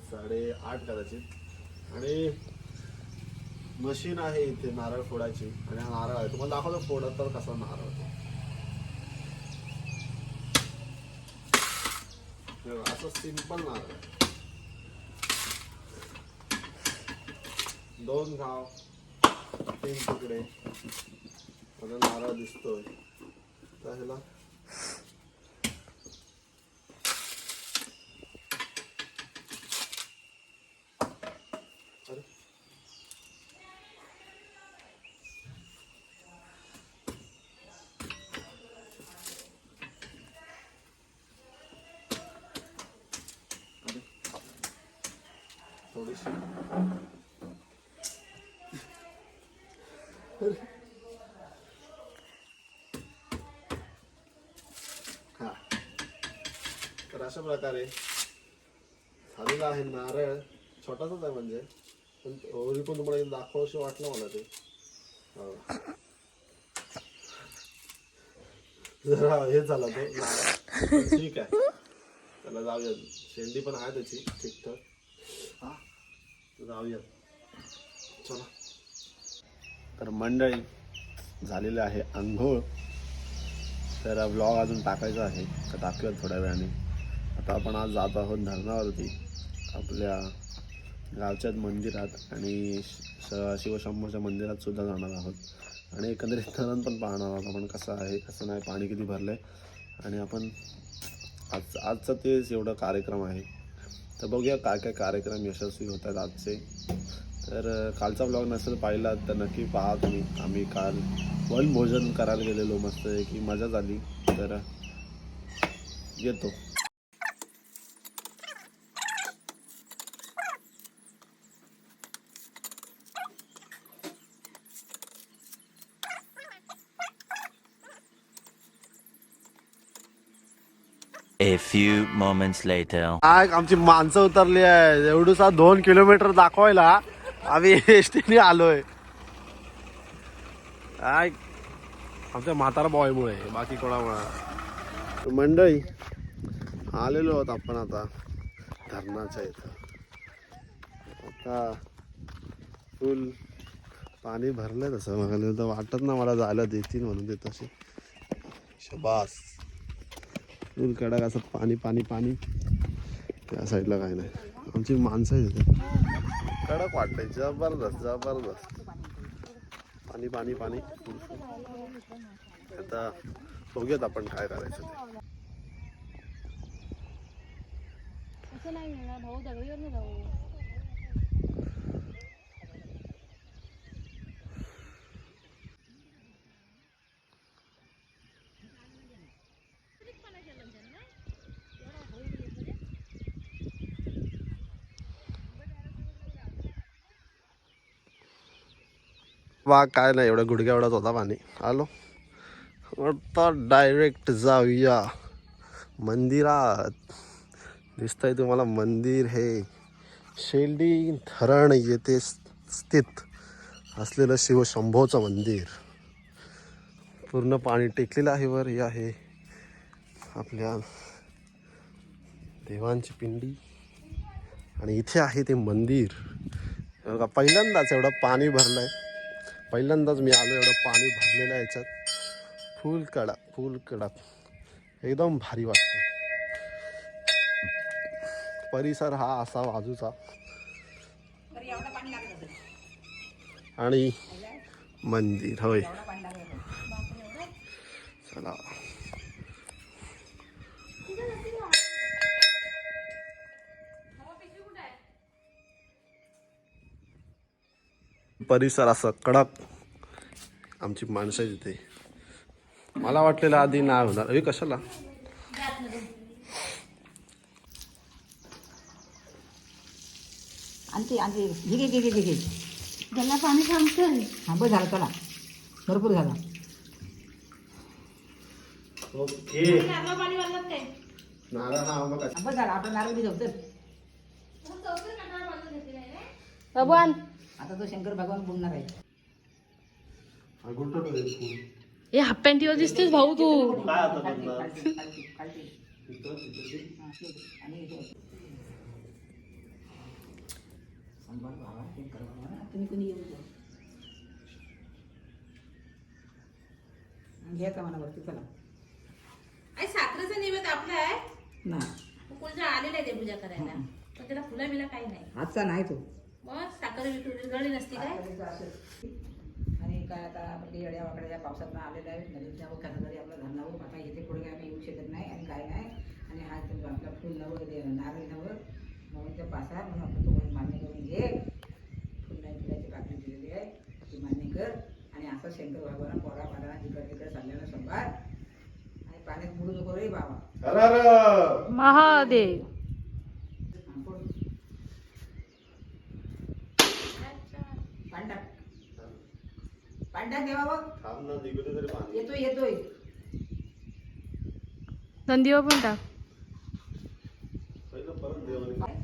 साडेआठ कदाचित. आणि मशीन आहे इथे नारळ फोडायची. आणि हा नारळ आहे. तुम्हाला दाखवतो फोडत तर कसा नारळ होतो. असं सिंपल नारळ दोन घाव तीन तुकडे. नारळ दिसतोय. तर ह्याला थोडीशी हा. तर अशा प्रकारे झालेला आहे नारळ. छोटासाच आहे म्हणजे. पण ओरी पण तुम्हाला एकदा वाटलं मला ते. हो. जरा हे झाला तो ठीक आहे. त्याला जाऊया. शेंडी पण आहे त्याची. ठीकठाक हा चला. तर मंडळी झालेले आहे आंघोळ. तर ब्लॉग अजून टाकायचा आहे तर टाकूया थोड्या वेळाने. आता आपण आज जात आहोत धरणावरती. आपल्या गावच्याच मंदिरात आणि श- शिवशंभूच्या मंदिरात सुद्धा जाणार आहोत. आणि एकंदरीत धरण पण पाहणार आहोत आपण कसं आहे कसं नाही पाणी किती भरलं आहे आणि आपण आज आजचं तेच एवढं कार्यक्रम आहे. तर बघूया काय काय कार्यक्रम यशस्वी होतात आजचे. तर कालचा ब्लॉग नसेल पाहिला तर नक्की पहा तुम्ही. आम्ही काल वनभोजन करायला गेलेलो मस्त की मजा झाली तर येतो. Few moments later. काय आमची माणसं उतरली आहे. एवढूसा दोन किलोमीटर दाखवायला आम्ही एस टीने आलोय. आय आमच्या म्हातारा बॉयमुळे बाकी कोणामुळे? मंडळी आलेलो आहोत आपण आता धरणाच्या इथं. आता फुल पाणी भरलं तसं. मला तर वाटत ना मला जायला देतील म्हणून ते तसे. शबास. फुल कडक असं पाणी पाणी पाणी. त्या साईडला काय नाही. आमची माणसं आहेत इथे. कडक वाटतंय. जबरदस्त जबरदस्त. पाणी पाणी पाणी. आता बघूयात आपण काय करायचं ते. असं नाही भाऊ दगडीवर जाऊ. वा काय नाही एवढं गुडघ्या एवढाच होता पाणी. आलो. आता डायरेक्ट जाऊया. मंदिरात. दिसतंय तुम्हाला मंदिर हे. शेल्डी धरण येथे स्थित असलेलं शिवशंभोचं मंदिर. पूर्ण पाणी टेकलेलं आहे वर हे आहे आपल्या देवांची पिंडी. आणि इथे आहे ते मंदिर. पहिल्यांदाच एवढं पाणी भरलं आहे पहिल्यांदाच मी आलो एवढं पाणी भरलेलं आहे याच्यात. फुल कडा फुल कडा एकदम भारी वाटतं परिसर हा असा बाजूचा. आणि मंदिर होय. चला. परिसर असं कडक. आमची माणसं तिथे मला वाटलेलं आधी नाही होणार. हे कशाला? आणते आणते. घे घे घे घे घे. ज्यांना पाणी थांबतंय हा बस झालं चला. भरपूर झाला. ओके. पाणी वाढलं काय नारळ हा बघा. हा, बस झाला. आपण नारळ तर भगवान आता तो शंकर भगवान बोलणार आहे. हा. हे हाफ पॅन्टीवर दिसतेस भाऊ तू. काय आता खालती, म्हणणार? खालती, खालती, खालती. तिथं तिथं ते ठीक. आणि इथे. सांभाळ बाबा शंकर भगवान तुम्ही कोणी येऊ द्या. आणि घ्या का मला वरती चला. आई साखरेचा नैवेद्य आपला आहे. ना. कोण आलेलं आहे देवपूजा करायला. पण त्याला फुला बिला काही नाही. आजचा नाही तो. मग साखर विरघळली नसती काय? आणि काय आता काही येड्या वाकड्या पावसात आलेल्या आहेत नदीच्या कसा तरी आपलं घर नवं आता इथे पुढे काय आम्ही येऊ शकत नाही आणि काय नाही. आणि हा ते आपला फुल नवं ते नारळ नवं म्हणून ते पासा म्हणून आपण तो मान्य करून घे. फुल नाही फुलाची पाकळी दिलेली आहे. ती मान्य कर. आणि असं शंकर भगवान पोरा पारा तिकड तिकडे चाललेला संभाळ आणि पाण्यात बुडू नको रे बाबा. महादेव हा, फोड. पाणी टाक टाक देवा बघ. पाणी. येतोय पण टाक पहिलं परत देवाने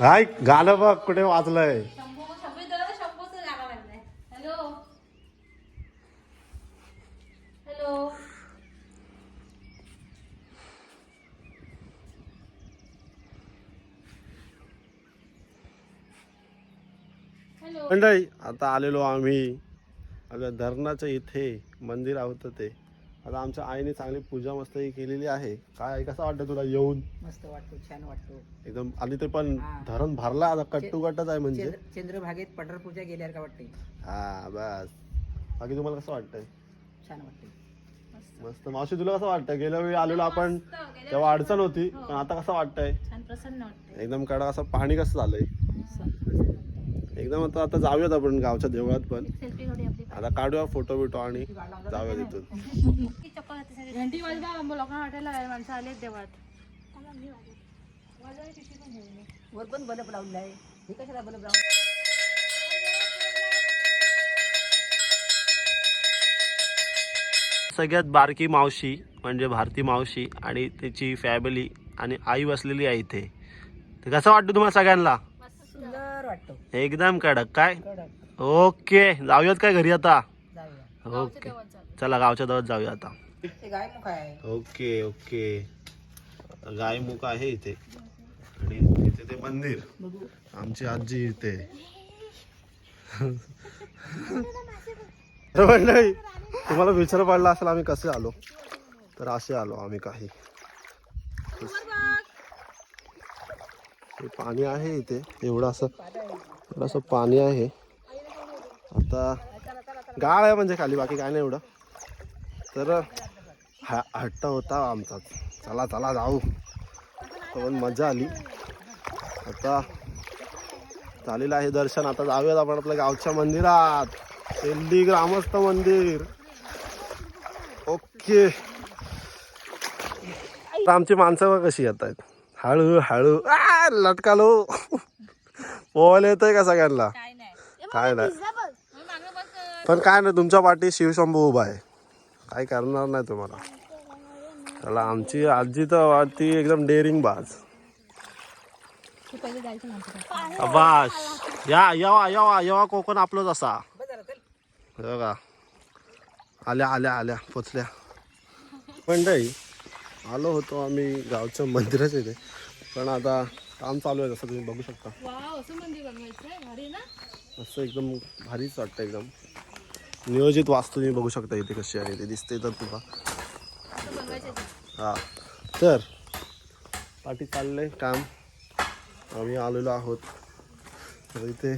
हाय गाणं बघ कुठे वाचलंय मंडळी आता आलेलो आम्ही. आपल्या धरणाच्या इथे मंदिर आहोत ते. आता आमच्या आईने चांगली पूजा मस्त केलेली आहे. काय आई, कसं वाटतं तुला येऊन? मस्त वाटतो छान वाटतो. एकदम आली ते पण हा. धरण भरला आता कट्टू कट्टच आहे म्हणजे. चंद्र- चंद्रभागेत पंढरपूरच्या गेल्यावर का वाटते हा बस. बाकी तुम्हाला कसं वाटतंय? छान वाटते मस्त. मावशी तुला कसं वाटतं गेल्या वेळी आलेलो आपण तेव्हा अडचण होती. पण आता कसं वाटतंय? छान प्रसन्न वाटतंय. एकदम कडा असं पाणी कसं झालंय? एकदम आता आता जाऊयात आपण गावच्या देवळात पण. आता काढूया फोटो बिटो आणि जाऊया तिथून. घंटी वाजवा लोकांना वाटायला माणसं आलेत देवात वर पण बल्ब लावलेला आहे हे कशाला बल्ब लावून? सगळ्यात बारकी मावशी म्हणजे भारती मावशी आणि त्याची फॅमिली आणि आई बसलेली आहे इथे. ते कसं वाटतं तुम्हाला सगळ्यांना? वाटतो. एकदम कडक. काय? कडक. ओके. जाऊयात काय घरी आता? जाऊया. ओके. चला गावच्या जवळ जाऊया आता. ते गाय मुख आहे. Okay okay. गायमुख आहे इथे. आणि इथे ते मंदिर. बघू आमची आजी इथे. तर मंडळी तुम्हाला विचार पडला असेल आम्ही कसे आलो. तर असे आलो आम्ही काही. पाणी आहे इथे. एवढं असं एवढं असं पाणी आहे. आता गाळ आहे म्हणजे खाली बाकी काय नाही एवढं. तर हा हट्ट होता आमचा. चला चला जाऊ. पण मजा आली. आता झालेलं आहे दर्शन. आता जाऊयात आपण आपल्या गावच्या मंदिरात. दिल्ली ग्रामस्थ मंदिर. ओके. तर आमची माणसं कशी येत आहेत. हळू आ, लटकालो? पोहायला येतंय का सगळ्यांना? काय नाही. काय बस पण काय नाही तुमच्या पाठी शिवशंभू उभा आहे. काय करणार नाही तुम्हाला. चला आमची आजी तर वाटती एकदम डेअरिंग बाज. अबाश या येवा येवा येवा कोकण आपलंच असा. बस बघा. आल्या आल्या आल्या पोचल्या. मंडळी आलो होतो आम्ही गावच्या मंदिराच्या इथे. पण आता काम चालू आहे जसं तुम्ही बघू शकता. वाव असं मंदिर बनवायचंय भारी ना? असं एकदम भारीच वाटतं एकदम. नियोजित वास्तू तुम्ही बघू शकता इथे कशी आहे ते दिसते तर तुला असं बनवायचं ते. हा. तर पाठी चाललंय काम. आम्ही आलेलो आहोत. तर इथे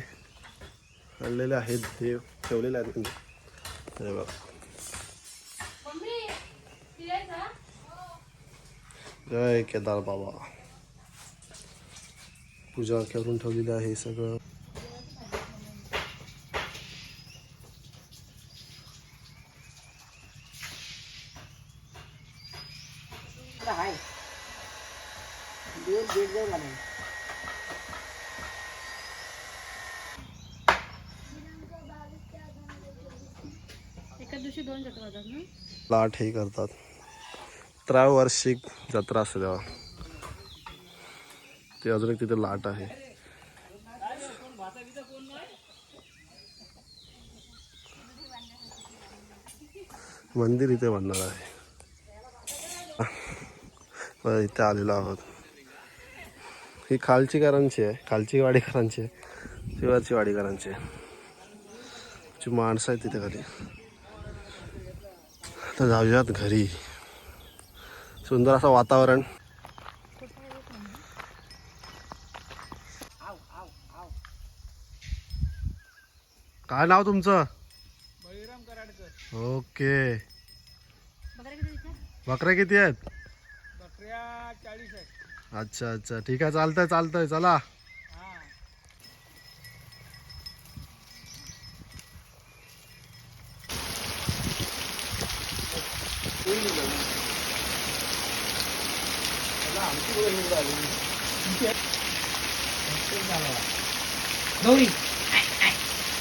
आणलेले आहेत देव ठेवलेले आहेत त्यांनी. हे बघ. मम्मी ती आहे का? जय केदार बाबा. पूजा करून ठेवलेली आहे सगळं. लाट हे करतात. त्रैवार्षिक जत्रा असते तेव्हा. ते अजून एक तिथे लाट आहे. मंदिर इथे बांधणार आहे. इथे आलेलो आहोत. ही खालचीकरांची आहे खालची वाडीकरांची आहे शिवाची वाडीकरांची आहे माणसं आहेत तिथे खाली. तर जाऊयात घरी. सुंदर असं वातावरण. काय नाव तुमचं? ओके. बघा किती विचार बकऱ्या किती आहेत? अच्छा अच्छा. ठीक आहे चालतंय चालतंय. चला. गौरी.